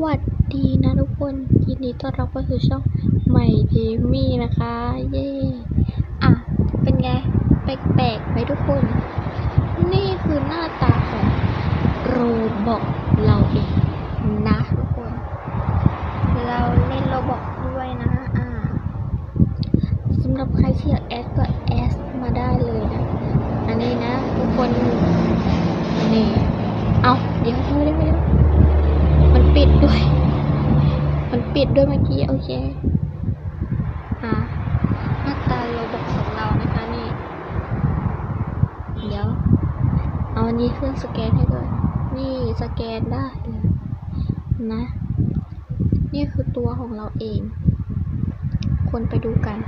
วัสดีนะทุกคนยินดีต้อนรับเข้าสู่ช่องใหม่เทมี่นะคะ เย่อะ เป็นไง แปลกๆไหมทุกคน นี่คือหน้าตาของโรบอกเราเองนะทุกคน เราเล่นโรบอกด้วยนะอ่าสำหรับใครที่อยากแอดก็แอดมาได้เลยนะ อันนี้นะ ทุกคน นี่ เอาเดี๋ยวเดี๋ยวเดี๋ยวเดี๋ยว ปิดด้วย มันปิดด้วยเมื่อกี้ โอเคอ่าหน้าตาโรบอทของเรานะคะนี่ เดี๋ยว เอาอันนี้เครื่องสแกนให้ด้วย นี่สแกนได้เลยนะ นี่คือตัวของเราเอง คนไปดูกัน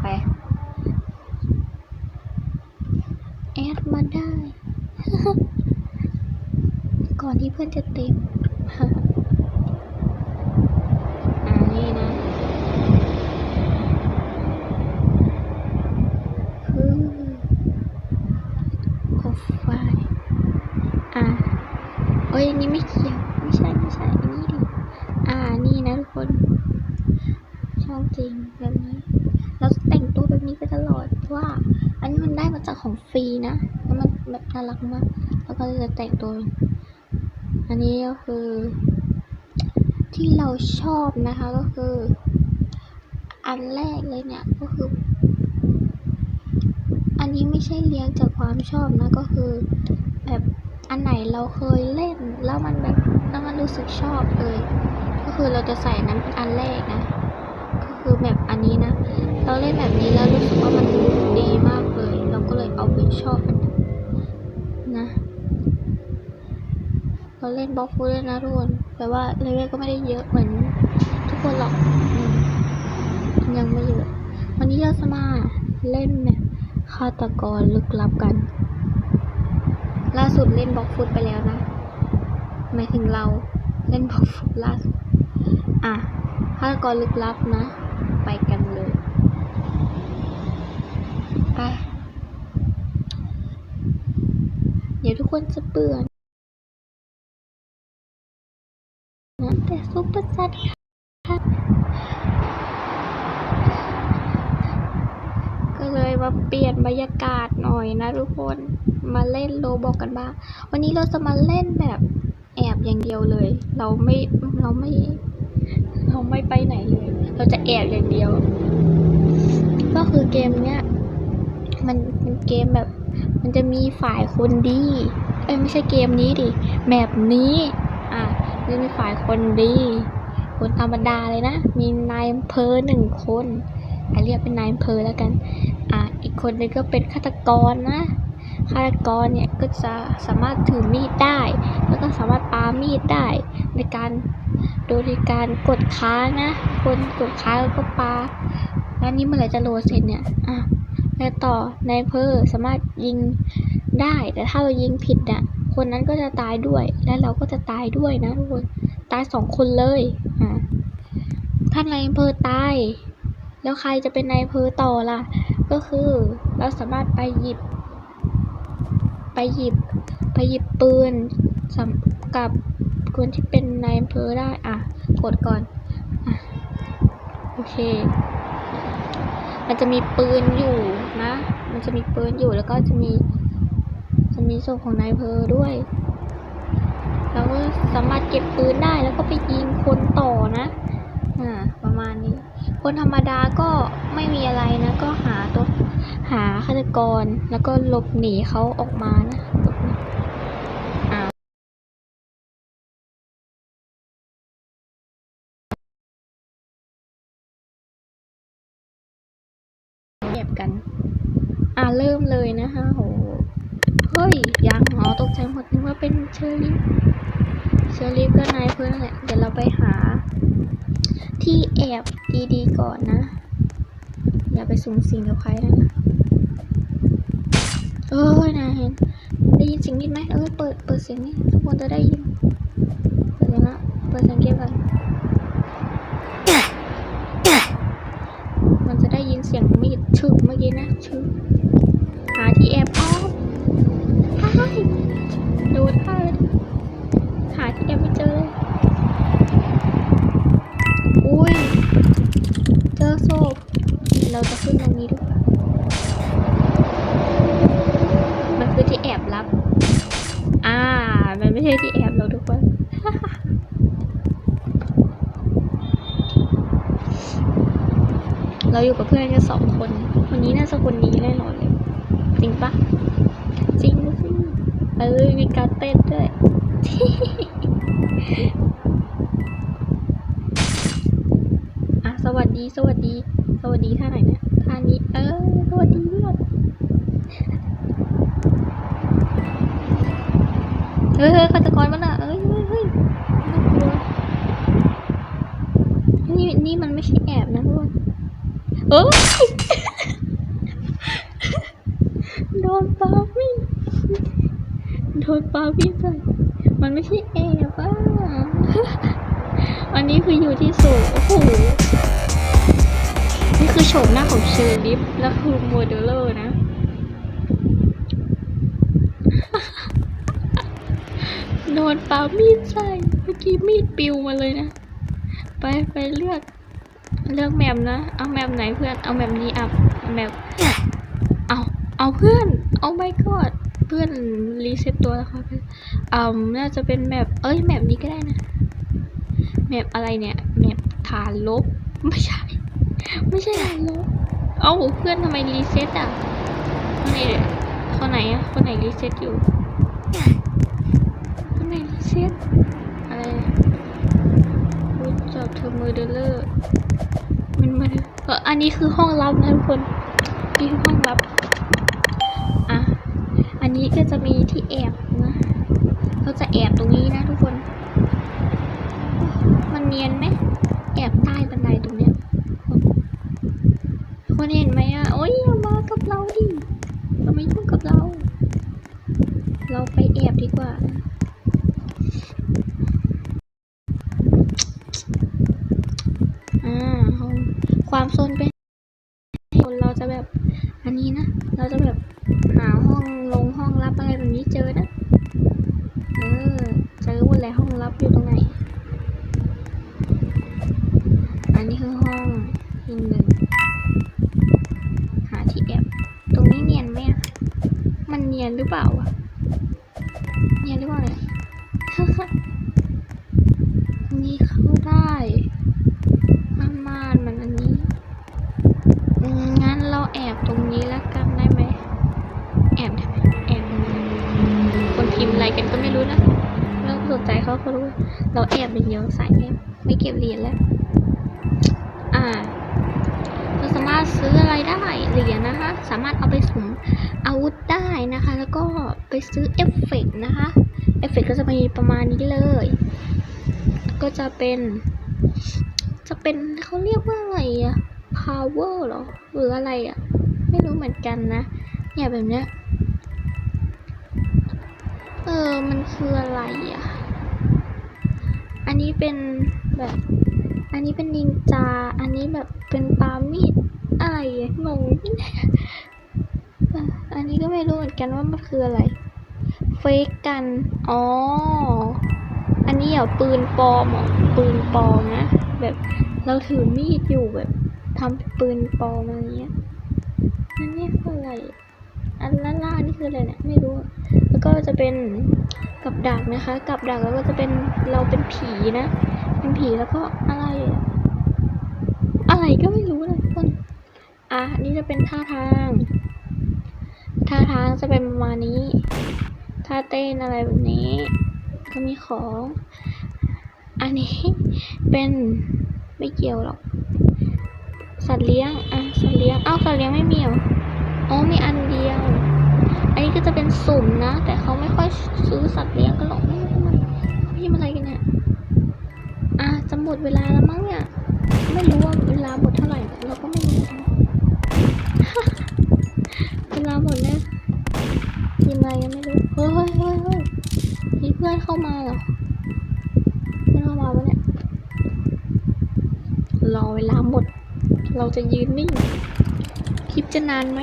ไป แอดมาได้ อนที่เพื่อนจะเต็มอ่านี่นะคือโปรไฟล์อ่าเอ้ยอันนี้ไม่เกี่ยวไม่ใช่ไม่ใช่อันนี้ดิอ่านี่นะทุกคนช่องจริงแบบนี้เราจะแต่งตัวแบบนี้ไปตลอดเพราะว่า อันนี้มันได้มาจากของฟรีนะแล้วมันแบบน่ารักมาก แล้วก็จะแต่งตัว อันนี้ก็คือ ที่เราชอบนะคะก็คือ อันแรกเลยเนี่ยก็คือ อันนี้ไม่ใช่เลี้ยงจากความชอบนะก็คือ แบบอันไหนเราเคยเล่น แล้วมันแบบแล้วมันรู้สึกชอบเลยก็คือเราจะใส่นั้นเป็นอันแรกนะ ก็คือแบบอันนี้นะ เราเล่นแบบนี้แล้วรู้สึกว่ามันดีมากเลย เราก็เลยเอาไปชอบอันนะ เราเล่นบล็อกฟูดด้วยนะทุกคน แต่ว่าเลเวลก็ไม่ได้เยอะเหมือนทุกคนหรอกยังไม่เยอะ วันนี้เราจะมาเล่นแบบฆาตกรลึกลับกัน ล่าสุดเล่นบล็อกฟุตไปแล้วนะ หมายถึงเราเล่นบล็อกฟุตล่าสุด อะฆาตกรลึกลับนะ ไปกันเลยไปเดี๋ยวทุกคนจะเบื่อ ซุปเปอร์ซัดค่ะ ก็เลยมาเปลี่ยนบรรยากาศหน่อยนะทุกคน มาเล่นโลบอกกันบ้าง วันนี้เราจะมาเล่นแบบแอบอย่างเดียวเลย เราไม่เราไม่ เราไม่ไปไหนเลย เราจะแอบอย่างเดียว ก็คือเกมเนี้ยมันเป็นเกมแบบ มันจะมีฝ่ายคนดี เอ้ยไม่ใช่เกมนี้ดิ แมปนี้ อะจะมีฝ่ายคนดี คนธรรมดาเลยนะ มีนายอำเภอหนึ่งคนอเรียกเป็นนายอำเภอแล้วกัน อะอีกคนนึงก็เป็นฆาตกรนะ ฆาตกรเนี่ยก็จะสามารถถือมีดได้ แล้วก็สามารถปามีดได้ในการโดยการกดค้างนะ คนกดค้างแล้วก็ปา แล้วนี่เมื่อไหร่จะโหลดเสร็จเนี่ย อะแล้วต่อนายอำเภอสามารถยิงได้ แต่ถ้าเรายิงผิดอะคนนั้นก็จะตายด้วย และเราก็จะตายด้วยนะทุกคน ตายสองคนเลยอ่าถ้านายอำเภอตาย แล้วใครจะเป็นนายอำเภอต่อล่ะ ก็คือเราสามารถไปหยิบ ไปหยิบ ไปหยิบปืนสำกับคนที่เป็นนายอำเภอได้ อะ กดก่อนอโอเค มันจะมีปืนอยู่นะ มันจะมีปืนอยู่แล้วก็จะมี จะมีศพของนายอำเภอด้วย เราก็สามารถเก็บปืนได้แล้วก็ไปยิงคนต่อนะ อ่า ประมาณนี้ คนธรรมดาก็ไม่มีอะไรนะ ก็หาตัวหาฆาตกรแล้วก็หลบหนีเขาออกมานะหลบหนีอ่าเก็บกัน อ่าเริ่มเลยนะคะโห เฮ้ยยังอ๋อตกใจหมดนึกว่าเป็นเชอรี่เชอรี่ก็นายเพื่อนแหละเดี๋ยวเราไปหา ที่แอบดีๆก่อนนะ อย่าไปสูงสิงกับใครนะเอ้ยนายเห็นได้ยินเสียงนิดไหมเออเปิดเปิดเสียงนี่ทุกคนจะได้ยินเปิดเสียงละเปิดเสียงเก็บก่อนมันจะได้ยินเสียงมีดชึกเมื่อกี้นะชึกหาที่แอบอ้อม ดูท่าหาที่ยังไม่เจอ อุ้ย เจอโซบเราจะขึ้นตรงนี้ดูมันคือที่แอบลับ อ่า มันไม่ใช่ที่แอบเราทุกคนเราอยู่กับเพื่อนแค่สองคนวันนี้น่าจะคนนี้แน่นอนเลย จริงปะ เออมีการเต้นด้วยอะสวัสดีสวัสดี สวัสดีท่าไหนนะท่านี้เออสวัสดีเพื่อนเฮ้ยเฮ้ยฆาตกรมันอะเอ้ยเฮ้ยเฮ้ยน่ากลัวนี่นี่มันไม่ใช่แอบนะทุกคนเอ้ย ของเชอร์ลิฟและคือโมเดลเลอร์นะ โดนปามีดใส่เมื่อกี้มีดปิวมาเลยนะ ไปไปเลือก เลือกแมปนะ เอาแมปไหนเพื่อน เอาแมปนี้อัพแมปเอา เอาเพื่อน เอาไม่กอดเพื่อนรีเซ็ตตัวแล้วครับอ่าน่าจะเป็นแมปเอ้ยแมปนี้ก็ได้นะ แมปอะไรเนี่ย แมปฐานลบ ไม่ใช่ ไม่ใช่ฐานลบ เอ้าเพื่อนทำไมรีเซ็ตอะคนไหนเนี่ยคนไหนอะคนไหนรีเซ็ตอยู่คนไหนรีเซ็ตอะไรรู้จักเธอมือเดลเลอร์มันมาเอออันนี้คือห้องลับนะทุกคนนี่คือห้องลับอะอันนี้ก็จะมีที่แอบนะเราจะแอบตรงนี้นะทุกคน มันเนียนไหมแอบใต้บันไดตรงนี้ คนเห็นไหมอะ โอ๊ยอย่ามากับเราดิเราไม่ยุ่งกับเรา เราไปแอบดีกว่า อ่าห้องความโซนเป็นคนเราจะแบบ อันนี้นะ เราจะแบบหาห้องลงห้องลับอะไรแบบนี้เจอนะ เออ เจอหมดแล้วห้องลับอยู่ตรงไหน อันนี้คือห้องที่หนึ่ง นเนียนหรือเปล่าอะเนียนหรือเปล่าเนี่ยนี้เข้าได้ม่านม่านมันอันนี้ งั้นเราแอบตรงนี้แล้วกันได้ไหม แอบได้ไหมแอบ คนพิมพ์อะไรกันก็ไม่รู้นะไม่ต้องสนใจเขาเขารู้ เราแอบเป็นเยอะสายแอบไม่เก็บเหรียญแล้ว อ่า เราสามารถซื้ออะไรได้เหรียญนะคะ สามารถเอาไปสุ่มอาวุธได้นะคะ แล้วก็ไปซื้อเอฟเฟกต์นะคะเอฟเฟกต์ก็จะมีประมาณนี้เลย ก็จะเป็น จะเป็นเขาเรียกว่าอะไรอะ power เหรอ หรืออะไรอะไม่รู้เหมือนกันนะเนี่ยแบบเนี้ยเออ มันคืออะไรอะอันนี้เป็นแบบ อันนี้เป็นนินจา อันนี้แบบเป็นปามีดอะไรองงอันนี้ก็ไม่รู้เหมือนกันว่ามันคืออะไร เฟกกัน อ๋อ อันนี้เหรอปืนปลอมปืนปลอมนะ แบบเราถือมีดอยู่แบบทำเป็นปืนปลอมอะไรเงี้ย อันนี้คืออะไร อันล่าล่านี่คืออะไรเนี่ยไม่รู้ แล้วก็จะเป็นกับดักนะคะ กับดักแล้วก็จะเป็นเราเป็นผีนะ เป็นผีแล้วก็อะไร อะไรก็ไม่รู้นะทุกคน อะนนี้จะเป็นท่าทาง ท่าทางจะเป็นประมาณนี้ ท่าเต้นอะไรแบบนี้ ก็มีของ อันนี้เป็นไม่เกี่ยวหรอก สัตว์เลี้ยง อะ สัตว์เลี้ยง เอ้า สัตว์เลี้ยงไม่มีเหรออ๋อมีอันเดียว อันนี้ก็จะเป็นสุ่มนะ แต่เขาไม่ค่อยซื้อสัตว์เลี้ยงกันหรอก จะยืนนิ่ง คลิปจะนานไหม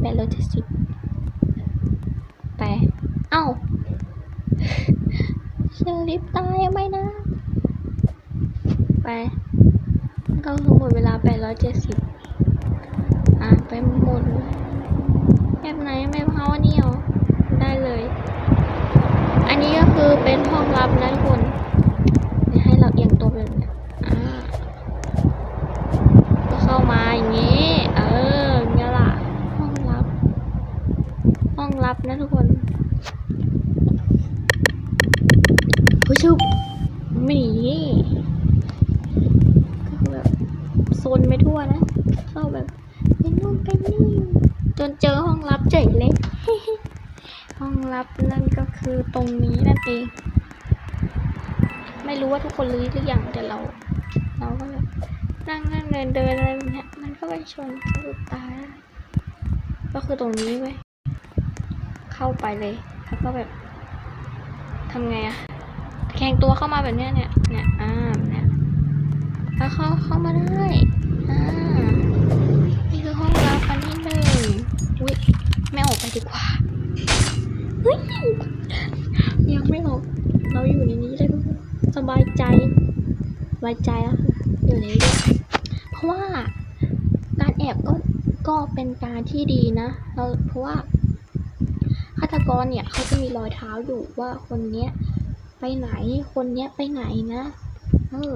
แปดร้อยเจ็ดสิบไปเอ้าเชอริฟตายไหมนะ ไปก็คือหมดเวลาแปดร้อยเจ็ดสิบอะไปหมดแบบไหนไม่เผาอันนี้เหรอได้เลย อันนี้ก็คือเป็นห้องลับนะทุกคนเดี๋ยวให้เราเอียงตัวไปแบบเนี้ยอ่า ก็เข้ามาอย่างนี้ เออเงี้ยล่ะ ห้องลับ ห้องลับ นะทุกคนผู้ชุบหมีก็คือแบบโซนไปทั่วนะเข้าแบบไปนู่นไปนี่จนเจอห้องลับเจ๋งเลย ห้องลับนั่นก็คือตรงนี้นั่นเอง ไม่รู้ว่าทุกคนรู้หรือยังแต่เรา เราก็แบบนั่งนั่งเดินเดินอะไรแบบเนี้ยมันก็ไปชนกระดูกตาได้ก็คือตรงนี้เว้ย เข้าไปเลย แล้วก็แบบทำไงอะแข่งตัวเข้ามาแบบเนี้ยเนี่ยเนี่ยอ่าเนี่ยแล้วเข้าเข้ามาได้อ่านี่คือห้องรับอันที่หนึ่งอุ้ยไม่ออกไปดีกว่าเฮ้ยยังไม่ออกเราอยู่ในนี้ได้สบายใจสบายใจแล้วค่ะอยู่ในนี้เพราะว่าการแอบก็ก็เป็นการที่ดีนะ เราเพราะว่า ตกรเนี่ยเขาจะมีรอยเท้าอยู่ว่าคนเนี้ยไปไหนคนเนี้ยไปไหนนะเออ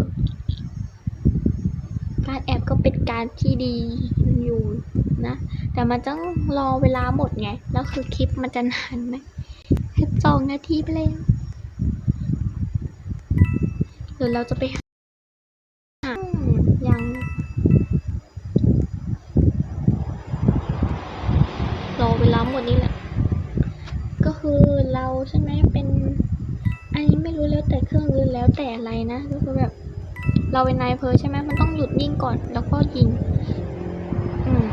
การแอบก็เป็นการที่ดีอยู่นะ แต่มันต้องรอเวลาหมดไง แล้วคือคลิปมันจะนานไหมคลิปสองนาทีไปแล้วเดี๋ยวเราจะไปหาอืมยัง รอเวลาหมดนี่แหละ ก็คือเราใช่ไหมเป็น อันนี้ไม่รู้แล้วแต่เครื่องหรื อะไรนะก็คือแบบ เราเป็นนายเพอใช่ไหมมันต้องหยุดนิ่งก่อนแล้วก็ยิง อืม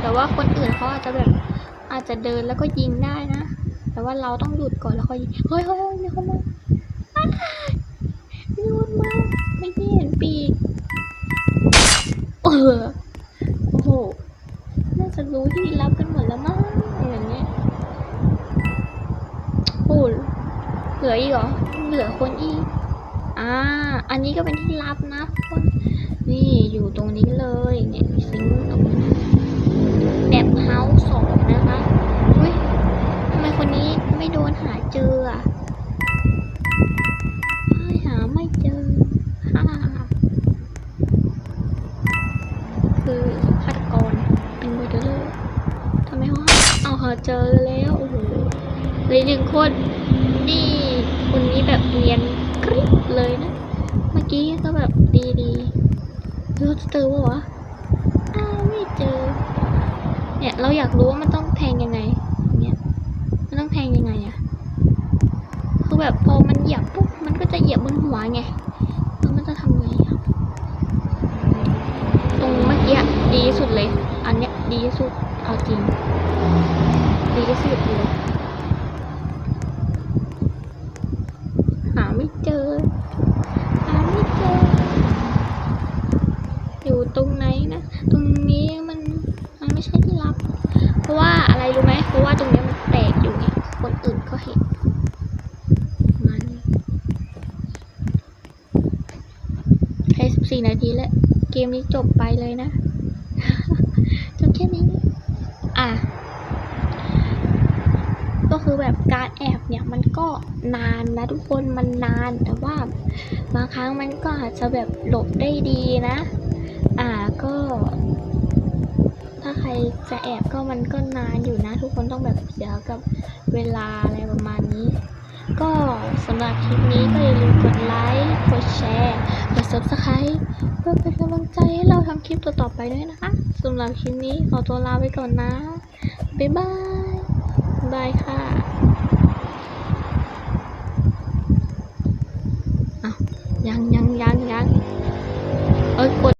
แต่ว่าคนอื่นเขาอาจจะแบบ อาจจะเดินแล้วก็ยิงได้นะ แต่ว่าเราต้องหยุดก่อนแล้วค่อยยิงเฮ้ยเฮ้ยเฮ้ยมีคนมาอ้าวมีคนมาไม่ได้เห็นปีกเออโอ้โหน่าจะรู้ที่รับกันหมดแล้วมั้งอย่างเงี้ยโอ้เหลืออีกเหรอ ก็เป็นที่ลับนะทุกคนนี่อยู่ตรงนี้เลยเนี่ยซิงตรงนี้แบบเฮาส์สองนะคะอุ้ยทำไมคนนี้ไม่โดนหาเจออะหาไม่เจอฮ่าคือฆาตกรเป็นเบอร์เดอร์ทำไมเขาเอาหาเจอแล้วโอ้โหเลยหนึ่งคนนี้แบบเรียนกริบเลยนะ เมื่อกี้ก็แบบดีดีๆรู้จะเจอปะวะอ้าวไม่เจอ เนี่ยเราอยากรู้ว่ามันต้องแทงยังไงเนี่ยมันต้องแทงยังไงอะ คือแบบพอมันเหยียบปุ๊บมันก็จะเหยียบบนหัวไงแล้วมันจะทำไงอะตรงเมื่อกี้ดีสุดเลย อันเนี้ยดีสุดเอาจริง ดีสุดเลยหาไม่เจอหาไม่เจอ อยู่ตรงไหนนะ ตรงนี้มันมันไม่ใช่ที่ลับ เพราะว่าอะไรรู้ไหมเพราะว่าตรงนี้มันแตกอยู่ไงคนอื่นก็เห็นแค่ สี่นาทีแล้ว เกมนี้จบไปเลยนะจบแค่นี้ อะ ก็คือแบบการแอบเนี่ยมันก็นานนะทุกคนมันนานแต่ว่าบางครั้งมันก็อาจจะแบบหลบได้ดีนะ อ่าก็ถ้าใครจะแอบก็มันก็นานอยู่นะ ทุกคนต้องแบบเสียกับเวลาอะไรประมาณนี้ ก็สำหรับคลิปนี้ก็อย่าลืมกดไลค์ กดแชร์ กด subscribe เพื่อเป็นกำลังใจให้เราทำคลิปต่อๆไปด้วยนะคะสำหรับคลิปนี้ขอตัวลาไปก่อนนะ บ๊ายบาย บายค่ะอ้าวยังยังยังยังเอ้ยกด